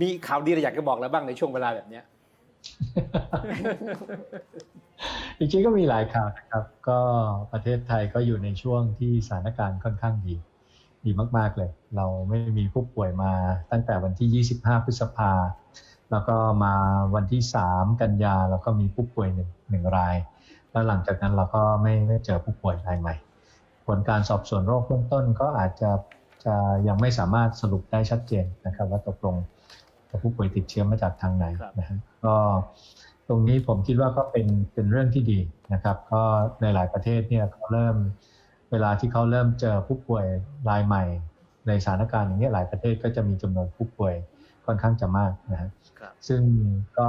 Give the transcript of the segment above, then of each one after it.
มีข่าวดีอะไรอยากจะบอกเราบ้างในช่วงเวลาแบบเนี้ยจริงๆก็มีหลายข่าวนะครับ ก็ประเทศไทยก็อยู่ในช่วงที่สถานการณ์ค่อนข้างดีดีมาก ๆ เลย เราไม่มีผู้ป่วยมาตั้งแต่วันที่ 25 พฤษภา แล้วก็มาวันที่ 3 กันยาแล้วก็มีผู้ป่วยหนึ่งหนึ่งราย แล้วหลังจากนั้นเราก็ไม่ไม่เจอผู้ป่วยรายใหม่ ผลการสอบสวนโรคเบื้องต้นก็อาจจะจะยังไม่สามารถสรุปได้ชัดเจนนะครับ ว่าตกลง ผู้ป่วยติดเชื้อมาจากทางไหนครับนะฮะก็ตรงนี้ผมคิดว่าก็เป็นเป็นเรื่องที่ดีนะครับ ก็ในหลายประเทศเนี่ยเขาเริ่มเวลาที่เขาเริ่มเจอผู้ป่วยรายใหม่ ในสถานการณ์อย่างนี้ยหลายประเทศก็จะมีจำนวนผู้ป่วยค่อนข้างจะมากนะฮะครับซึ่งก็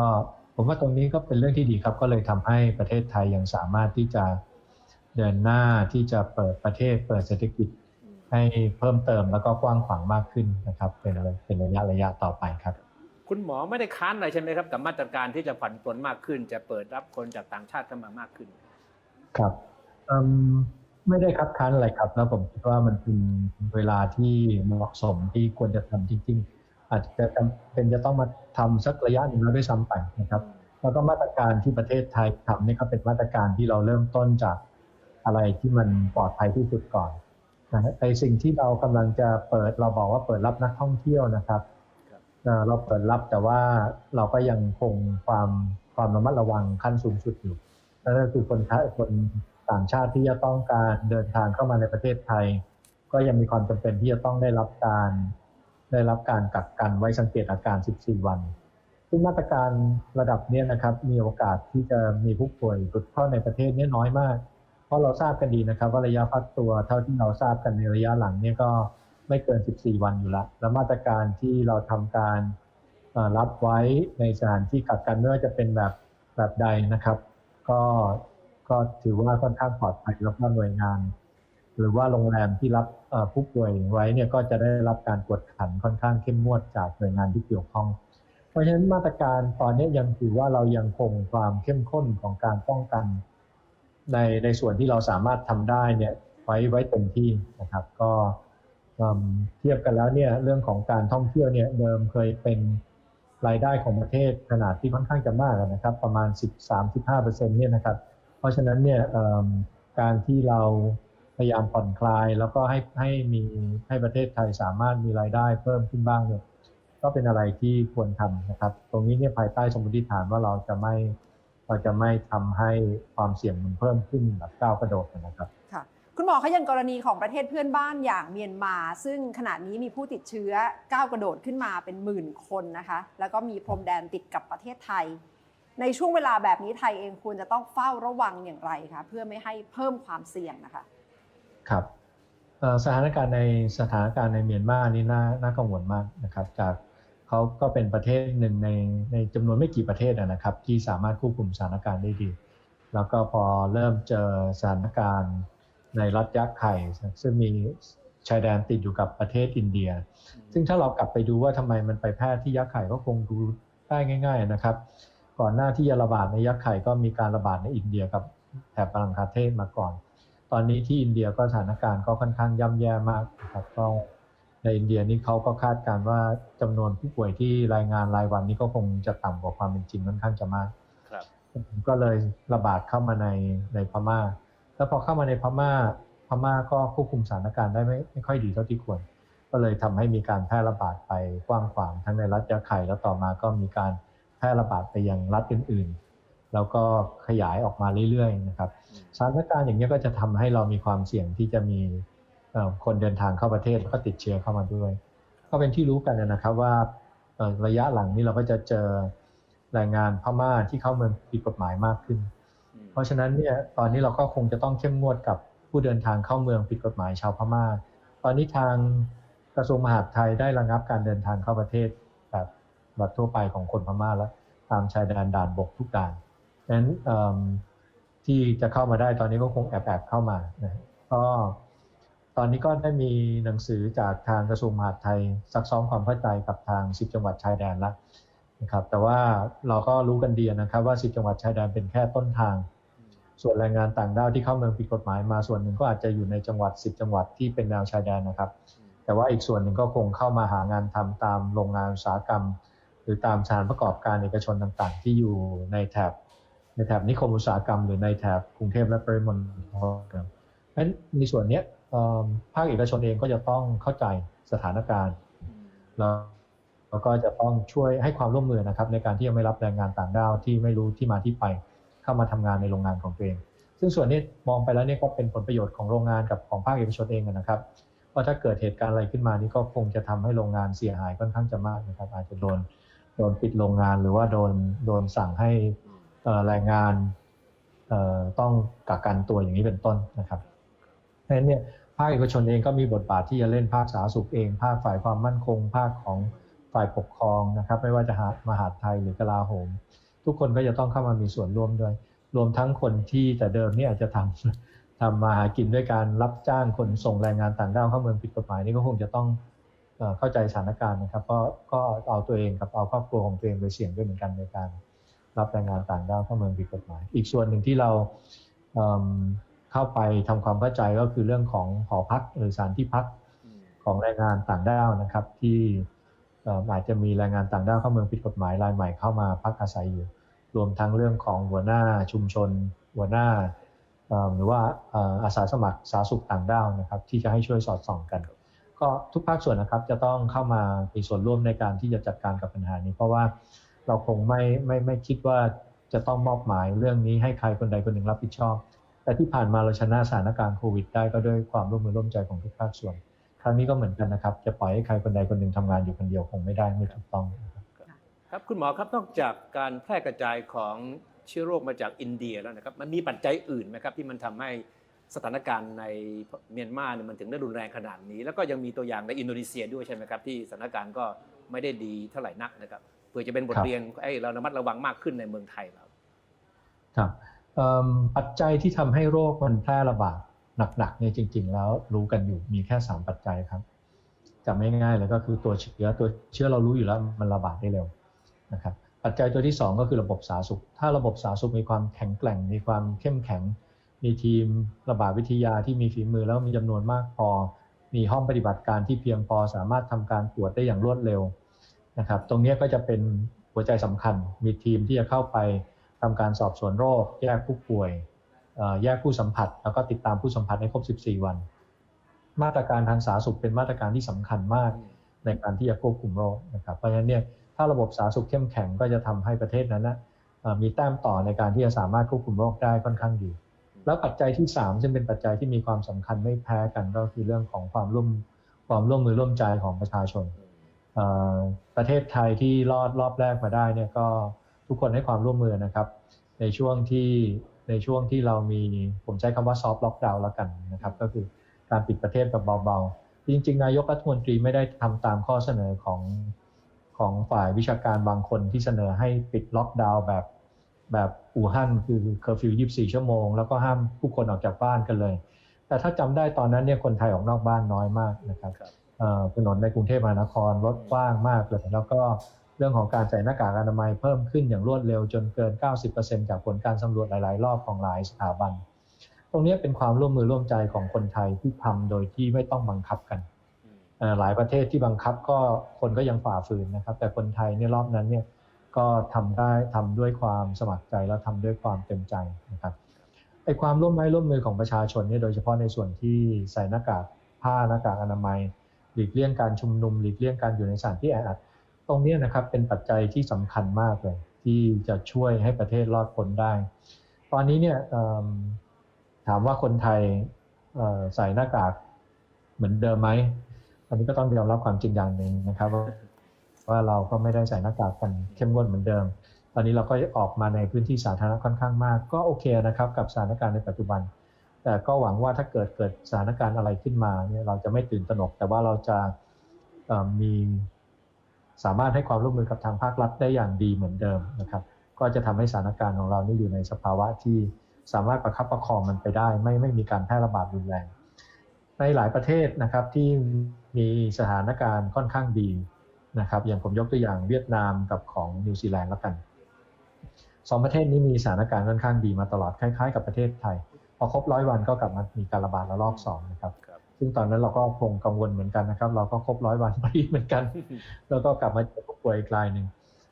ผมว่าตรงนี้ก็เป็นเรื่องที่ดีครับ ก็เลยทำให้ประเทศไทยยังสามารถที่จะเดินหน้าที่จะเปิดประเทศเปิดเศรษฐกิจให้เพิ่มเติมแล้วก็กว้างขวางมากขึ้นนะครับ เป็นเป็นระยะระยะต่อไปครับ คุณหมอไม่ได้ค้านอะไรใช่ไหมครับกับมาตรการที่จะผ่อนปลนมากขึ้น จะเปิดรับคนจากต่างชาติเข้ามามากขึ้น ครับเอิ่มไม่ได้คัดค้านอะไรครับ แล้วผมคิดว่ามันเป็นเวลาที่เหมาะสมที่ควรจะทำจริง ๆ อาจจะจำเป็นจะต้องมาทำสักระยะหนึ่งแล้วด้วยซ้ำไปนะครับ แล้วก็มาตรการที่ประเทศไทยทำนี่ก็เป็นมาตรการที่เราเริ่มต้นจากอะไรที่มันปลอดภัยที่สุดก่อนนะฮะไอสิ่งที่เรากำลังจะเปิดเราบอกว่าเปิดรับนักท่องเที่ยวนะครับครับ เราเปิดรับแต่ว่าเราก็ยังคงความความระมัดระวังขั้นสูงสุดอยู่นั่นก็คือคนไทยคนต่างชาติที่จะต้องการเดินทางเข้ามาในประเทศไทย ก็ยังมีความจำเป็นที่จะต้องได้รับการได้รับการกักกันไว้สังเกตอาการ 14 วัน ซึ่งมาตรการระดับนี้นะครับ มีโอกาสที่จะมีผู้ป่วยหลุดเข้าในประเทศนี้น้อยมาก เพราะเราทราบกันดีนะครับ ว่าระยะฟักตัวเท่าที่เราทราบกันในระยะหลังเนี่ยก็ ไม่เกิน 14 วันอยู่ละแล้วมาตรการที่เราทำการรับไว้ในสถานที่กักกันไม่ว่าจะเป็นแบบแบบใดนะครับ ก็ก็ถือว่าค่อนข้างปลอดภัยแล้วก็หน่วยงาน หรือว่าโรงแรมที่รับผู้ป่วยไว้เนี่ยก็จะได้รับการกวดขันค่อนข้างเข้มงวดจากหน่วยงานที่เกี่ยวข้อง เพราะฉะนั้นมาตรการตอนนี้ยังถือว่าเรายังคงความเข้มข้นของการป้องกัน ในในส่วนที่เราสามารถทำได้เนี่ยไว้ไว้เต็มที่นะครับ ก็ เทียบกันแล้วเนี่ยเรื่องของการท่องเที่ยวเนี่ยเดิมเคยเป็นรายได้ของประเทศขนาดที่ค่อนข้างจะมากนะครับ ประมาณ 13-15%เนี่ยนะครับ เพราะฉะนั้นเนี่ยการที่เราพยายามผ่อนคลาย แล้วก็ให้ให้มีให้ประเทศไทยสามารถมีรายได้เพิ่มขึ้นบ้างเนี่ยก็เป็นอะไรที่ควรทำนะครับ ตรงนี้เนี่ยภายใต้สมมติฐานว่าเราจะไม่เราจะไม่ทำให้ความเสี่ยงมันเพิ่มขึ้นแบบก้าวกระโดดนะครับ คุณหมอคะอย่างกรณีของประเทศเพื่อนบ้านอย่างเมียนมา ซึ่งขณะนี้มีผู้ติดเชื้อก้าวกระโดดขึ้นมาเป็นหมื่นคนนะคะ แล้วก็มีพรมแดนติดกับประเทศไทย ในช่วงเวลาแบบนี้ไทยเองควรจะต้องเฝ้าระวังอย่างไรคะเพื่อไม่ให้เพิ่มความเสี่ยงนะคะ ครับสถานการณ์ในสถานการณ์ในเมียนมานี่น่าน่ากังวลมากนะครับ จากเขาก็เป็นประเทศหนึ่งในในจำนวนไม่กี่ประเทศนะครับ ที่สามารถควบคุมสถานการณ์ได้ดี แล้วก็พอเริ่มเจอสถานการณ์ ในรัฐยักษ์ไข่ซึ่งมีชายแดนติดอยู่กับประเทศอินเดีย ซึ่งถ้าเรากลับไปดูว่าทำไมมันไปแพร่ที่ยักษ์ไข่ก็คงดูได้ง่าย ๆนะครับ ก่อนหน้าที่จะระบาดในยักษ์ไข่ก็มีการระบาดในอินเดียกับแถบปรังคาเทศมาก่อน ตอนนี้ที่อินเดียก็สถานการณ์ก็ค่อนข้างย่ำแย่มากนะครับก็ในอินเดียนี่เขาก็คาดการณ์ว่าจำนวนผู้ป่วยที่รายงานรายวันนี้ก็คงจะต่ำกว่าความเป็นจริงค่อนข้างจะมากครับก็เลยระบาดเข้ามาในในพม่า แล้วพอเข้ามาในพม่าพม่าก็ควบคุมสถานการณ์ได้ไม่ไม่ค่อยดีเท่าที่ควร ก็เลยทำให้มีการแพร่ระบาดไปกว้างขวางทั้งในรัฐยะไข่แล้วต่อมาก็มีการแพร่ระบาดไปยังรัฐอื่นๆ แล้วก็ขยายออกมาเรื่อยๆนะครับสถานการณ์อย่างนี้ก็จะทำให้เรามีความเสี่ยงที่จะมีคนเดินทางเข้าประเทศแล้วก็ติดเชื้อเข้ามาด้วย ก็เป็นที่รู้กันนะครับว่าระยะหลังนี้เราก็จะเจอแรงงานพม่าที่เข้าเมืองผิดกฎหมายมากขึ้น เพราะฉะนั้นเนี่ยตอนนี้เราก็คงจะต้องเข้มงวดกับผู้เดินทางเข้าเมืองผิดกฎหมายชาวพม่า ตอนนี้ทางกระทรวงมหาดไทยได้ระงับการเดินทางเข้าประเทศแบบแบบทั่วไปของคนพม่าแล้วตามชายแดนด่านบกทุกด่านดังนั้นที่จะเข้ามาได้ตอนนี้ก็คงแอบแอบๆเข้ามานะก็ตอนนี้ก็ได้มีหนังสือจากทางกระทรวงมหาดไทยซักซ้อมความเข้าใจกับทาง 10 จังหวัดชายแดนแล้วนะครับแต่ว่าเราก็รู้กันดีนะครับว่า 10 จังหวัดชายแดนเป็นแค่ต้นทาง ส่วนแรงงานต่างด้าวที่เข้าเมืองผิดกฎหมายมาส่วนหนึ่งก็อาจจะอยู่ในจังหวัด 10 จังหวัดที่เป็นแนวชายแดนนะครับ แต่ว่าอีกส่วนหนึ่งก็คงเข้ามาหางานทำตามโรงงานอุตสาหกรรม หรือตามสถานประกอบการเอกชนต่างๆ ที่อยู่ในแถบในแถบนิคมอุตสาหกรรม หรือในแถบกรุงเทพและปริมณฑลครับเพราะฉะนั้นในส่วนเนี้ยเอิ่มภาคเอกชนเองก็จะต้องเข้าใจสถานการณ์แล้วแล้วก็จะต้องช่วยให้ความร่วมมือนะครับในการที่จะไม่รับแรงงานต่างด้าวที่ไม่รู้ที่มาที่ไป เข้ามาทำงานในโรงงานของตัวเอง ซึ่งส่วนนี้มองไปแล้วเนี่ยก็เป็นผลประโยชน์ของโรงงานกับของภาคเอกชนเองนะครับว่าถ้าเกิดเหตุการณ์อะไรขึ้นมานี่ก็คงจะทำให้โรงงานเสียหายค่อนข้างจะมากนะครับ อาจจะโดนโดนปิดโรงงานหรือว่าโดนโดนสั่งให้แรงงานต้องกักกันตัวอย่างนี้เป็นต้นนะครับเพราะฉะนั้นเนี่ยภาคเอกชนเองก็มีบทบาทที่จะเล่นภาคสาธารณสุขเอง ภาคฝ่ายความมั่นคง ภาคของฝ่ายปกครองนะครับ ไม่ว่าจะหามหาดไทยหรือกลาโหม ทุกคนก็จะต้องเข้ามามีส่วนร่วมด้วย รวมทั้งคนที่แต่เดิมนี่อาจจะทำทำมาหากินด้วยการรับจ้างคนส่งแรงงานต่างด้าวเข้าเมืองผิดกฎหมายนี่ก็คงจะต้องเข้าใจสถานการณ์นะครับก็ก็เอาตัวเองกับเอาครอบครัวของตัวเองไปเสี่ยงด้วยเหมือนกันในการรับแรงงานต่างด้าวเข้าเมืองผิดกฎหมาย อีกส่วนหนึ่งที่เราเเข้าไปทำความเข้าใจก็คือเรื่องของหอพักหรือสถานที่พักของแรงงานต่างด้าวนะครับที่ อาจจะมีแรงงานต่างด้าวเข้าเมืองผิดกฎหมายรายใหม่เข้ามาพักอาศัยอยู่ รวมทั้งเรื่องของหัวหน้าชุมชน หัวหน้าหรือว่าอาสาสมัครสาธารณสุขต่างด้าวนะครับ ที่จะให้ช่วยสอดส่องกัน ก็ทุกภาคส่วนนะครับจะต้องเข้ามามีส่วนร่วมในการที่จะจัดการกับปัญหานี้ เพราะว่าเราคงไม่ไม่ไม่คิดว่าจะต้องมอบหมายเรื่องนี้ให้ใครคนใดคนหนึ่งรับผิดชอบ แต่ที่ผ่านมาเราชนะสถานการณ์โควิดได้ก็ด้วยความร่วมมือร่วมใจของทุกภาคส่วน ครั้งนี้ก็เหมือนกันนะครับ จะปล่อยให้ใครคนใดคนหนึ่งทำงานอยู่คนเดียวคงไม่ได้ไม่ถูกต้องนะครับครับคุณหมอครับนอกจากการแพร่กระจายของเชื้อโรคมาจากอินเดียแล้วนะครับมันมีปัจจัยอื่นไหมครับที่มันทำให้สถานการณ์ในเมียนมาเนี่ยมันถึงได้รุนแรงขนาดนี้ แล้วก็ยังมีตัวอย่างในอินโดนีเซียด้วยใช่ไหมครับที่สถานการณ์ก็ไม่ได้ดีเท่าไหร่นักนะครับเพื่อจะเป็นบทครับเรียนให้เราระมัดระวังมากขึ้นในเมืองไทยเราครับเอิ่มปัจจัยที่ทำให้โรคมันแพร่ระบาด หนักๆเนี่ยจริง ๆ แล้วรู้กันอยู่มีแค่ 3 ปัจจัยครับจำง่ายๆเลยก็คือตัวเชื้อตัวเชื้อเรารู้อยู่แล้วมันระบาดได้เร็วนะครับปัจจัยตัวที่ 2 ก็คือระบบสาธารณสุข ถ้าระบบสาธารณสุขมีความแข็งแกร่ง มีความเข้มแข็ง มีทีมระบาดวิทยาที่มีฝีมือแล้วมีจำนวนมากพอ มีห้องปฏิบัติการที่เพียงพอสามารถทำการตรวจได้อย่างรวดเร็วนะครับตรงนี้ก็จะเป็นหัวใจสำคัญ มีทีมที่จะเข้าไปทำการสอบสวนโรค แยกผู้ป่วย แยกผู้สัมผัส แล้วก็ติดตามผู้สัมผัสให้ครบ 14 วัน มาตรการทางสาธารณสุขเป็นมาตรการที่สำคัญมากในการที่จะควบคุมโรคนะครับเพราะฉะนั้นเนี่ยถ้าระบบสาธารณสุขเข้มแข็งก็จะทำให้ประเทศนั้นนะเอ่อมีแต้มต่อในการที่จะสามารถควบคุมโรคได้ค่อนข้างดี แล้วปัจจัยที่ 3 ซึ่งเป็นปัจจัยที่มีความสำคัญไม่แพ้กันก็คือเรื่องของความร่วมความร่วมมือร่วมใจของประชาชนเอ่อประเทศไทยที่รอดรอบแรกมาได้เนี่ยก็ทุกคนให้ความร่วมมือนะครับ ในช่วงที่ ในช่วงที่เรามีผมใช้คำว่าซอฟต์ล็อกดาวน์แล้วกันนะครับ ก็คือการปิดประเทศแบบเบาๆ จริง ๆ นายกรัฐมนตรีไม่ได้ทำตามข้อเสนอของของฝ่ายวิชาการบางคนที่เสนอให้ปิดล็อกดาวน์แบบแบบอู่ฮั่นคือเคอร์ฟิว24 ชั่วโมง แล้วก็ห้ามผู้คนออกจากบ้านกันเลย แต่ถ้าจำได้ตอนนั้นเนี่ยคนไทยออกนอกบ้านน้อยมากนะครับครับเอ่อถนนในกรุงเทพมหานครรถกว้างมากเลยแล้วก็ เรื่องของการใส่หน้ากากอนามัยเพิ่มขึ้นอย่างรวดเร็วจนเกิน 90%จากผลการสำรวจหลาย ๆ รอบของหลายสถาบัน ตรงนี้เป็นความร่วมมือร่วมใจของคนไทยที่ทำโดยที่ไม่ต้องบังคับกันเอ่อหลายประเทศที่บังคับก็คนก็ยังฝ่าฝืนนะครับ แต่คนไทยเนี่ยรอบนั้นเนี่ยก็ทำได้ทำด้วยความสมัครใจแล้วทำด้วยความเต็มใจนะครับไอ้ความร่วมไม้ร่วมมือของประชาชนเนี่ยโดยเฉพาะในส่วนที่ใส่หน้ากากผ้าหน้ากากอนามัย หลีกเลี่ยงการชุมนุม หลีกเลี่ยงการอยู่ในสถานที่แออัด ตรงนี้นะครับเป็นปัจจัยที่สำคัญมากเลย ที่จะช่วยให้ประเทศรอดพ้นได้ ตอนนี้เนี่ยถามว่าคนไทยใส่หน้ากากเหมือนเดิมไหมอันนี้ก็ต้องยอมรับความจริงอย่างหนึ่งนะครับ ว่าเราก็ไม่ได้ใส่หน้ากากกันเข้มงวดเหมือนเดิม ตอนนี้เราก็ออกมาในพื้นที่สาธารณะค่อนข้างมาก ก็โอเคนะครับ กับสถานการณ์ในปัจจุบัน แต่ก็หวังว่าถ้าเกิดเกิดสถานการณ์อะไรขึ้นมาเนี่ยเราจะไม่ตื่นตระหนก แต่ว่าเราจะมี สามารถให้ความร่วมมือกับทางภาครัฐได้อย่างดีเหมือนเดิมนะครับ ก็จะทำให้สถานการณ์ของเรานี่อยู่ในสภาวะที่สามารถประคับประคองมันไปได้ ไม่ไม่มีการแพร่ระบาดรุนแรง ในหลายประเทศนะครับที่มีสถานการณ์ค่อนข้างดีนะครับ อย่างผมยกตัวอย่างเวียดนามกับของนิวซีแลนด์แล้วกันสองประเทศนี้มีสถานการณ์ค่อนข้างดีมาตลอดคล้ายๆ กับประเทศไทย พอครบร้อยวันก็กลับมามีการระบาดระลอกสองนะครับ ซึ่งตอนนั้นเราก็คงกังวลเหมือนกันนะครับ เราก็ครบร้อยวันพอดีเหมือนกัน แล้วก็กลับมาเจอผู้ป่วยอีกรายหนึ่ง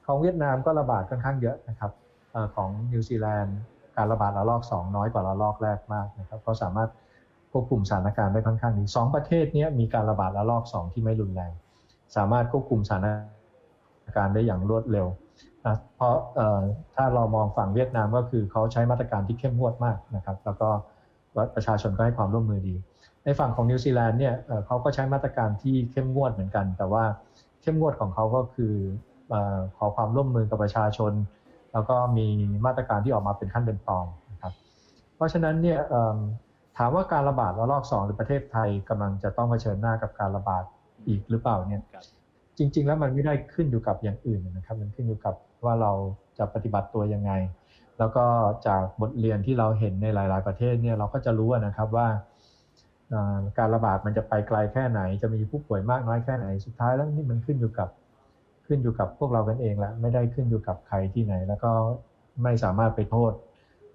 ของเวียดนามก็ระบาดค่อนข้างเยอะนะครับเออของนิวซีแลนด์การระบาดระลอก 2 น้อยกว่าระลอกแรกมากนะครับก็สามารถควบคุมสถานการณ์ได้ค่อนข้างดีสองประเทศเนี้ยมีการระบาดระลอก 2 ที่ไม่รุนแรง สามารถควบคุมสถานการณ์ได้อย่างรวดเร็วนะเพราะเอ่อถ้าเรามองฝั่งเวียดนามก็คือเขาใช้มาตรการที่เข้มงวดมากนะครับ แล้วก็ประชาชนก็ให้ความร่วมมือดี ในฝั่งของนิวซีแลนด์เนี่ยเอ่อเขาก็ใช้มาตรการที่เข้มงวดเหมือนกัน แต่ว่าเข้มงวดของเขาก็คือเอ่อขอความร่วมมือกับประชาชน แล้วก็มีมาตรการที่ออกมาเป็นขั้นเป็นตอนนะครับเพราะฉะนั้นเนี่ยเอิ่มถามว่าการระบาดระลอกสองหรือประเทศไทยกำลังจะต้องเผชิญหน้ากับการระบาดอีกหรือเปล่าเนี่ยครับจริง ๆ แล้วมันไม่ได้ขึ้นอยู่กับอย่างอื่นนะครับ มันขึ้นอยู่กับว่าเราจะปฏิบัติตัวยังไง แล้วก็จากบทเรียนที่เราเห็นในหลาย ๆ ประเทศเนี่ยเราก็จะรู้นะครับว่าเอ่อ การระบาดมันจะไปไกลแค่ไหน จะมีผู้ป่วยมากน้อยแค่ไหน สุดท้ายแล้วนี่มันขึ้นอยู่กับขึ้นอยู่กับพวกเรากันเองแหละไม่ได้ขึ้นอยู่กับใครที่ไหน แล้วก็ไม่สามารถไปโทษ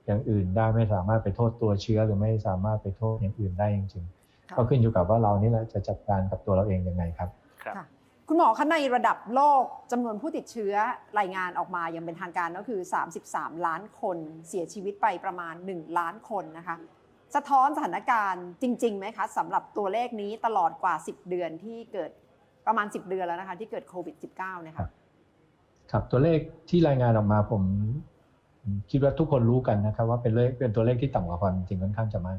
อย่างอื่นได้ไม่สามารถไปโทษตัวเชื้อหรือไม่สามารถไปโทษอย่างอื่นได้จริงๆค่ะก็ขึ้นอยู่กับว่าเรานี่แหละจะจัดการกับตัวเราเองยังไงครับครับค่ะคุณหมอคะในระดับโลกจำนวนผู้ติดเชื้อรายงานออกมาอย่างเป็นทางการก็คือ 33 ล้านคนเสียชีวิตไปประมาณ 1 ล้านคนนะคะ สะท้อนสถานการณ์จริงๆไหมคะสำหรับตัวเลขนี้ตลอดกว่า 10 เดือนที่เกิดประมาณ 10 เดือนแล้วนะคะ ที่เกิดโควิด -19 เนี่ยครัค่ะบครับตัวเลขที่รายงานออกมาผมคิดว่าทุกคนรู้กันนะครับ ว่าเป็นเลขเป็นตัวเลขที่ต่ำกว่าความจริงค่อนข้างจะมาก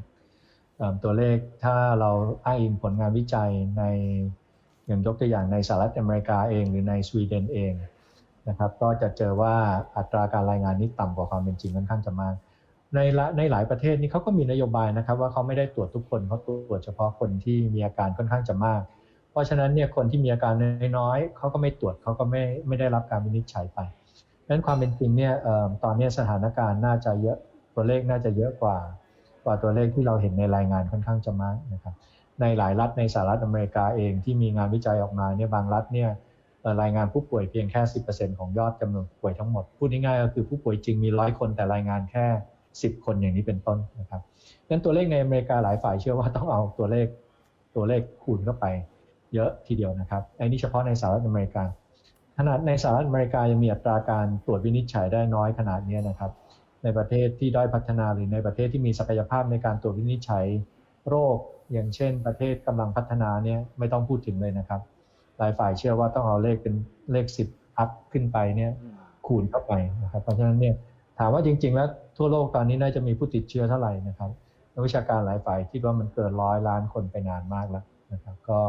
ตัวเลขถ้าเราอ้างอิงผลงานวิจัยในอย่างยกตัวอย่างในสหรัฐอเมริกาเอง หรือในสวีเดนเองนะครับ ก็จะเจอว่าอัตราการรายงานนี้ต่ำกว่าความเป็นจริงค่อนข้างจะมาก ในละในหลายประเทศนี่เขาก็มีนโยบายนะครับ ว่าเขาไม่ได้ตรวจทุกคนเขาตรวจเฉพาะคนที่มีอาการค่อนข้างจะมาก เพราะฉะนั้นเนี่ยคนที่มีอาการน้อยๆเขาก็ไม่ตรวจเขาก็ไม่ไม่ได้รับการวินิจฉัยไปดังนั้นความเป็นจริงเนี่ยตอนนี้สถานการณ์น่าจะเยอะตัวเลขน่าจะเยอะกว่ากว่าตัวเลขที่เราเห็นในรายงานค่อนข้างจะมากนะครับในหลายรัฐในสหรัฐอเมริกาเองที่มีงานวิจัยออกมาเนี่ยบางรัฐเนี่ยรายงานผู้ป่วยเพียงแค่ 10%ของยอดจำนวนป่วยทั้งหมด พูดง่ายๆก็คือผู้ป่วยจริงมีร้อยคนแต่รายงานแค่ 10 คนอย่างนี้เป็นต้นนะครับดังนั้นตัวเลขในอเมริกาหลายฝ่ายเชื่อว่าต้องเอาตัวเลขตัวเลขคูณเข้าไปเยอะทีเดียวนะครับไอ้นี่เฉพาะในสหรัฐอเมริกา ขนาดในสหรัฐอเมริกายังมีอัตราการตรวจวินิจฉัยได้น้อยขนาดนี้นะครับ ในประเทศที่ด้อยพัฒนาหรือในประเทศที่มีศักยภาพในการตรวจวินิจฉัยโรค อย่างเช่น ประเทศกำลังพัฒนาเนี่ยไม่ต้องพูดถึงเลยนะครับ หลายฝ่ายเชื่อว่าต้องเอาเลขเป็นเลขสิบอัพขึ้นไปเนี่ยอืมคูณเข้าไปนะครับ เพราะฉะนั้นเนี่ย ถามว่าจริง ๆ แล้วทั่วโลกตอนนี้น่าจะมีผู้ติดเชื้อเท่าไหร่นะครับนักวิชาการหลายฝ่ายคิดว่ามันเกินร้อยล้านคนไปนานมากแล้วนะครับก็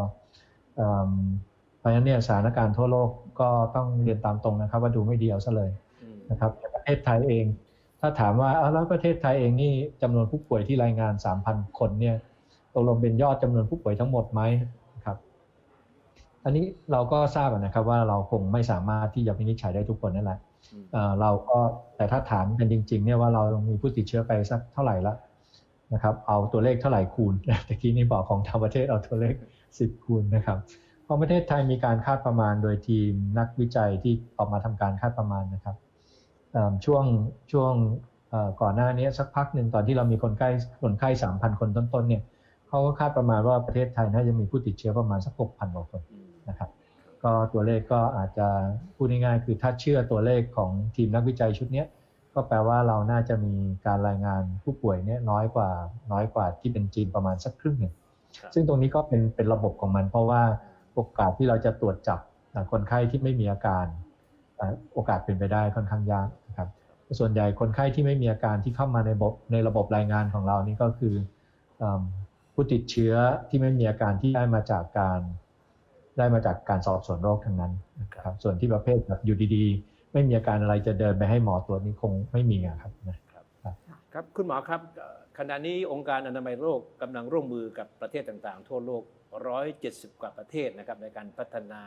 เพราะฉะนั้นเนี่ยสถานการณ์ทั่วโลกก็ต้องเรียนตามตรงนะครับ ว่าดูไม่ดีเอาซะเลยนะครับในประเทศไทยเอง ถ้าถามว่าเอาแล้วประเทศไทยเองนี่จำนวนผู้ป่วยที่รายงาน 3,000 คนเนี่ยตกลงเป็นยอดจำนวนผู้ป่วยทั้งหมดไหมครับ อันนี้เราก็ทราบนะครับว่าเราคงไม่สามารถที่จะวินิจฉัยได้ทุกคนนั่นแหละ เอ่อเราก็แต่ถ้าถามกันจริง ๆ เนี่ยว่าเรามีผู้ติดเชื้อไปสักเท่าไหร่ละนะครับ เอาตัวเลขเท่าไหร่คูณตะกี้นี้บอกของทางประเทศเอาตัวเลข 10 คูณนะครับของประเทศไทยมีการคาดประมาณโดยทีมนักวิจัยที่ออกมาทำการคาดประมาณนะครับเอิ่มช่วงช่วงเอ่อก่อนหน้านี้สักพักหนึ่งตอนที่เรามีคนไข้คนไข้3,000คนต้นๆเนี่ยเขาก็คาดประมาณว่าประเทศไทยน่าจะมีผู้ติดเชื้อประมาณสัก6,000กว่าคนอืมนะครับ ก็ตัวเลขก็อาจจะพูดง่ายๆคือถ้าเชื่อตัวเลขของทีมนักวิจัยชุดเนี้ยก็แปลว่าเราน่าจะมีการรายงานผู้ป่วยเนี่ยน้อยกว่าน้อยกว่าที่เป็นจีนประมาณสักครึ่งหนึ่งครับซึ่งตรงนี้ก็เป็นเป็นระบบของมัน เพราะว่าโอกาสที่เราจะตรวจจับอ่าคนไข้ที่ไม่มีอาการอ่าโอกาสเป็นไปได้ค่อนข้างยากนะครับ ส่วนใหญ่คนไข้ที่ไม่มีอาการที่เข้ามาในระบบในระบบรายงานของเรานี่ก็คืออืมผู้ติดเชื้อที่ไม่มีอาการที่ได้มาจากการ ได้มาจากการสอบสวนโรคทั้งนั้นนะครับส่วนที่ประเภทแบบอยู่ดีๆ ไม่มีอาการอะไรจะเดินไปให้หมอตรวจนี่คงไม่มีอะครับนะครับคุณหมอครับเอ่อขณะนี้องค์การอนามัยโลกกำลังร่วมมือกับประเทศต่างๆ ทั่วโลก 170 กว่าประเทศนะครับในการพัฒนา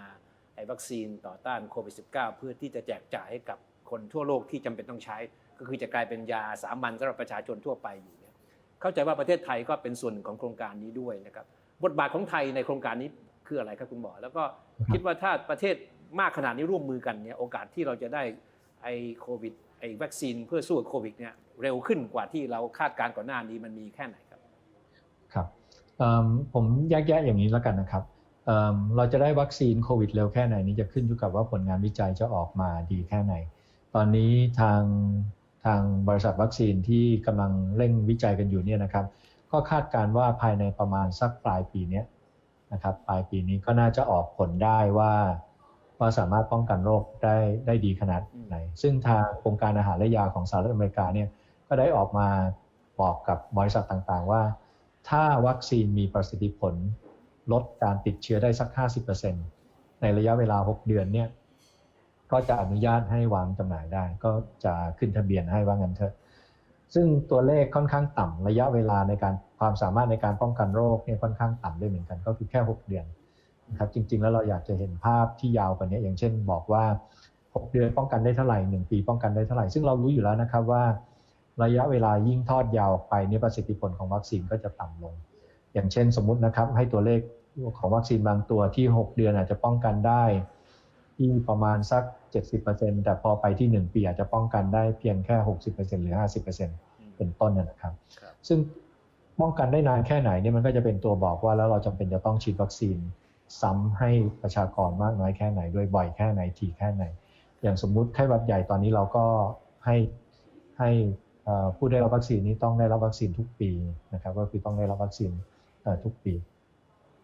ไอ้วัคซีนต่อต้านโควิด -19 เพื่อที่จะแจกจ่ายให้กับคนทั่วโลกที่จำเป็นต้องใช้ ก็คือจะกลายเป็นยาสามัญสำหรับประชาชนทั่วไปอยู่เนี่ยเข้าใจว่าประเทศไทยก็เป็นส่วนหนึ่งของโครงการนี้ด้วยนะครับบทบาทของไทยในโครงการนี้ คืออะไรครับคุณหมอ แล้วก็คิดว่าถ้าประเทศมากขนาดนี้ร่วมมือกันเนี่ยโอกาสที่เราจะได้ไอ้โควิดไอ้วัคซีนเพื่อสู้กับโควิดเนี่ยเร็วขึ้นกว่าที่เราคาดการณ์ก่อนหน้านี้มันมีแค่ไหนครับ ครับเอิ่มผมแยกแยะอย่างนี้แล้วกันนะครับเอิ่มเราจะได้วัคซีนโควิดเร็วแค่ไหนนี้จะขึ้นอยู่กับว่าผลงานวิจัยจะออกมาดีแค่ไหน ตอนนี้ทางทางบริษัทวัคซีนที่กำลังเร่งวิจัยกันอยู่เนี่ยนะครับ ก็คาดการณ์ว่าภายในประมาณสักปลายปีเนี้ย นะครับปลายปีนี้ก็น่าจะออกผลได้ว่าว่าสามารถป้องกันโรคได้ได้ดีขนาดไหน ซึ่งทางองค์การอาหารและยาของสหรัฐอเมริกาเนี่ยก็ได้ออกมาบอกกับบริษัทต่างๆว่า ถ้าวัคซีนมีประสิทธิผลลดการติดเชื้อได้สัก 50%ในระยะเวลา 6 เดือนเนี่ยก็จะอนุญาตให้วางจำหน่ายได้ ก็จะขึ้นทะเบียนให้ว่างั้นเถอะ ซึ่งตัวเลขค่อนข้างต่ำระยะเวลาในการ ความสามารถในการป้องกันโรคเนี่ยค่อนข้างต่ำด้วยเหมือนกันก็คือแค่ 6 เดือนนะครับจริง ๆ แล้วเราอยากจะเห็นภาพที่ยาวกว่านี้อย่างเช่น บอกว่า 6 เดือนป้องกันได้เท่าไหร่ 1 ปีป้องกันได้เท่าไหร่ ซึ่งเรารู้อยู่แล้วนะครับว่า ระยะเวลายิ่งทอดยาวออกไปเนี่ยประสิทธิผลของวัคซีนก็จะต่ำลง อย่างเช่นสมมุตินะครับให้ตัวเลขของวัคซีนบางตัวที่ 6 เดือนอาจจะป้องกันได้ ที่ประมาณสัก 70%แต่พอไปที่ 1 ปีอาจจะป้องกันได้เพียงแค่ 60%หรือ 50%เป็นต้นนะนะครับครับ ซึ่ง ป้องกันได้นานแค่ไหนเนี่ยมันก็จะเป็นตัวบอกว่าแล้วเราจำเป็นจะต้องฉีดวัคซีนซ้ำให้ประชากรมากน้อยแค่ไหนด้วยบ่อยแค่ไหนถี่แค่ไหน อย่างสมมุติไข้หวัดใหญ่ตอนนี้เราก็ให้ให้ผู้ได้รับวัคซีนนี้ต้องได้รับวัคซีนทุกปีนะครับก็คือต้องได้รับวัคซีนทุกปี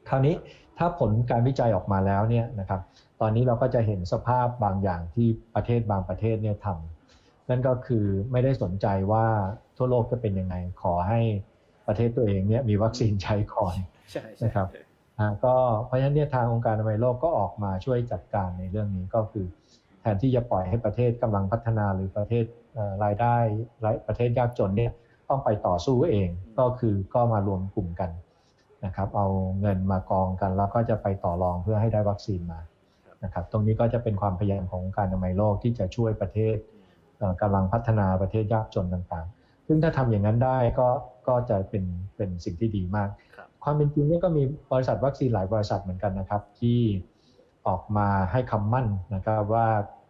คราวนี้ถ้าผลการวิจัยออกมาแล้วเนี่ยนะครับตอนนี้เราก็จะเห็นสภาพบางอย่างที่ประเทศบางประเทศเนี่ยทำนั่นก็คือไม่ได้สนใจว่าทั่วโลกจะเป็นยังไงขอให้ ประเทศตัวเองเนี่ยมีวัคซีนใช้ก่อนใช่ใช่นะครับอ่าก็เพราะฉะนั้นเนี่ยทางองค์การอนามัยโลกก็ออกมาช่วยจัดการในเรื่องนี้ก็คือ แทนที่จะปล่อยให้ประเทศกำลังพัฒนาหรือประเทศเอ่อรายได้รายประเทศยากจนเนี่ยต้องไปต่อสู้เองก็คือก็มารวมกลุ่มกันนะครับ เอาเงินมากองกันแล้วก็จะไปต่อรองเพื่อให้ได้วัคซีนมานะครับ ตรงนี้ก็จะเป็นความพยายามขององค์การอนามัยโลกที่จะช่วยประเทศเอ่อกำลังพัฒนาประเทศยากจนต่างๆ ซึ่งถ้าทำอย่างนั้นได้ก็ ก็จะเป็นเป็นสิ่งที่ดีมากครับความเป็นจริงเนี่ยก็มีบริษัทวัคซีนหลายบริษัทเหมือนกันนะครับ ที่ออกมาให้คำมั่นนะครับว่า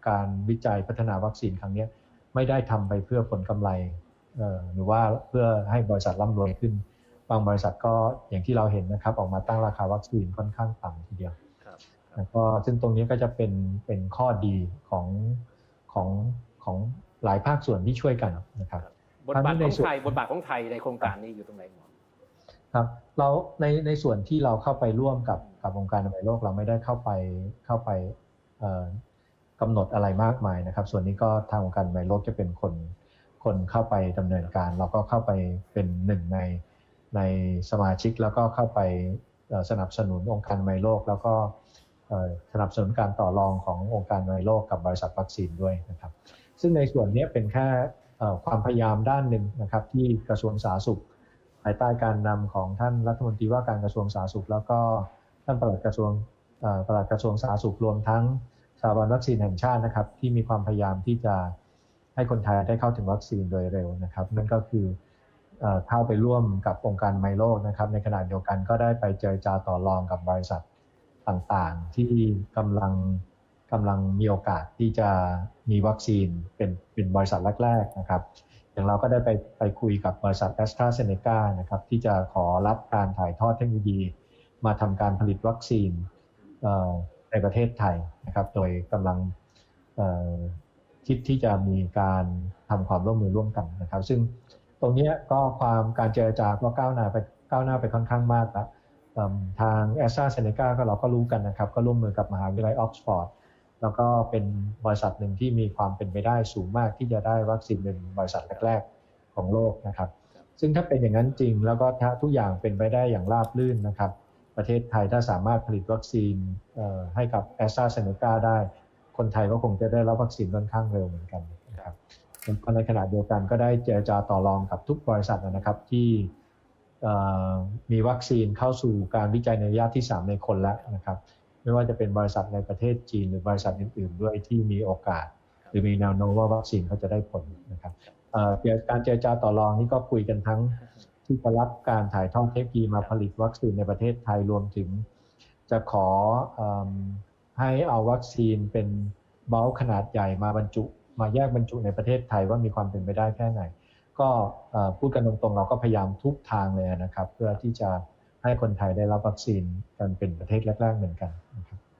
การวิจัยพัฒนาวัคซีนครั้งเนี้ยไม่ได้ทำไปเพื่อผลกำไรเอ่อหรือว่าเพื่อให้บริษัทร่ำรวยขึ้น บางบริษัทก็อย่างที่เราเห็นนะครับ ออกมาตั้งราคาวัคซีนค่อนข้างต่ำทีเดียวครับแล้วก็ซึ่งตรงนี้ก็จะเป็นเป็นข้อดีของของของหลายภาคส่วนที่ช่วยกันนะครับ บทบาททั้งในของส่วนไทยบทบาทของไทยในโครงการนี้อยู่ตรงไหนหมอครับเราในในส่วนที่เราเข้าไปร่วมกับกับองค์การอนามัยโลกเราไม่ได้เข้าไปเข้าไปเอ่อกำหนดอะไรมากมายนะครับ ส่วนนี้ก็ทางองค์การอนามัยโลกจะเป็นคนคนเข้าไปดำเนินการ เราก็เข้าไปเป็นหนึ่งในในสมาชิกแล้วก็เข้าไปเอ่อสนับสนุนองค์การอนามัยโลก แล้วก็เอ่อสนับสนุนการต่อรองขององค์การอนามัยโลกกับบริษัทวัคซีนด้วยนะครับ ซึ่งในส่วนนี้เป็นแค่เอ่อ ความพยายามด้านหนึ่งนะครับ ที่กระทรวงสาธารณสุข ภายใต้การนำของท่านรัฐมนตรีว่าการกระทรวงสาธารณสุข แล้วก็ท่านปลัดกระทรวงปลัดกระทรวงสาธารณสุขรวมทั้งสถาบันวัคซีนแห่งชาตินะครับ ที่มีความพยายามที่จะให้คนไทยได้เข้าถึงวัคซีนโดยเร็วนะครับ นั่นก็คือเอ่อเข้าไปร่วมกับองค์การไมโลนะครับ ในขณะเดียวกันก็ได้ไปเจรจาต่อรองกับบริษัทต่างๆ ที่กำลัง กำลังมีโอกาสที่จะมีวัคซีนเป็นเป็นบริษัทแรกๆนะครับ อย่างเราก็ได้ไปไปคุยกับบริษัทแอสตราเซเนกานะครับที่จะขอรับการถ่ายทอดเทคโนโลยี มาทำการผลิตวัคซีนในประเทศไทยนะครับ โดยกำลังคิดที่จะมีการทำความร่วมมือร่วมกันนะครับ ซึ่งตรงนี้ก็ความการเจรจาก็ก้าวหน้าไปก้าวหน้าไปค่อนข้างมากแล้วทางแอสตราเซเนกาก็เราก็รู้กันนะครับ ก็ร่วมมือกับมหาวิทยาลัยออกซฟอร์ด แล้วก็เป็นบริษัทหนึ่งที่มีความเป็นไปได้สูงมากที่จะได้วัคซีนเป็นบริษัทแรก ๆ ของโลกนะครับ ซึ่งถ้าเป็นอย่างนั้นจริง แล้วก็ถ้าทุกอย่างเป็นไปได้อย่างราบรื่นนะครับ ประเทศไทยถ้าสามารถผลิตวัคซีนเอ่อให้กับแอสตราเซเนกาได้ คนไทยก็คงจะได้รับวัคซีนค่อนข้างเร็วเหมือนกันนะครับในขณะเดียวกันก็ได้เจรจาต่อรองกับทุกบริษัทนะครับที่เอ่อมีวัคซีนเข้าสู่การวิจัยในระยะที่ 3 ในคนแล้วนะครับ ไม่ว่าจะเป็นบริษัทในประเทศจีน หรือบริษัทอื่น ๆ ด้วยที่มีโอกาส หรือมีแนวโน้มว่าวัคซีนเขาจะได้ผลนะครับเอ่อการเจรจาต่อรองนี่ก็คุยกันทั้งที่จะรับการถ่ายทอดเทคโนโลยีมาผลิตวัคซีนในประเทศไทยรวมถึง จะขอเอมให้เอาวัคซีนเป็นเบลขนาดใหญ่มาบรรจุ มาแยกบรรจุในประเทศไทยว่ามีความเป็นไปได้แค่ไหน ก็เอ่อพูดกันตรงๆเราก็พยายามทุกทางเลยนะครับ เพื่อที่จะ ให้คนไทยได้รับวัคซีนกันเป็นประเทศแรกๆเหมือนกันนะ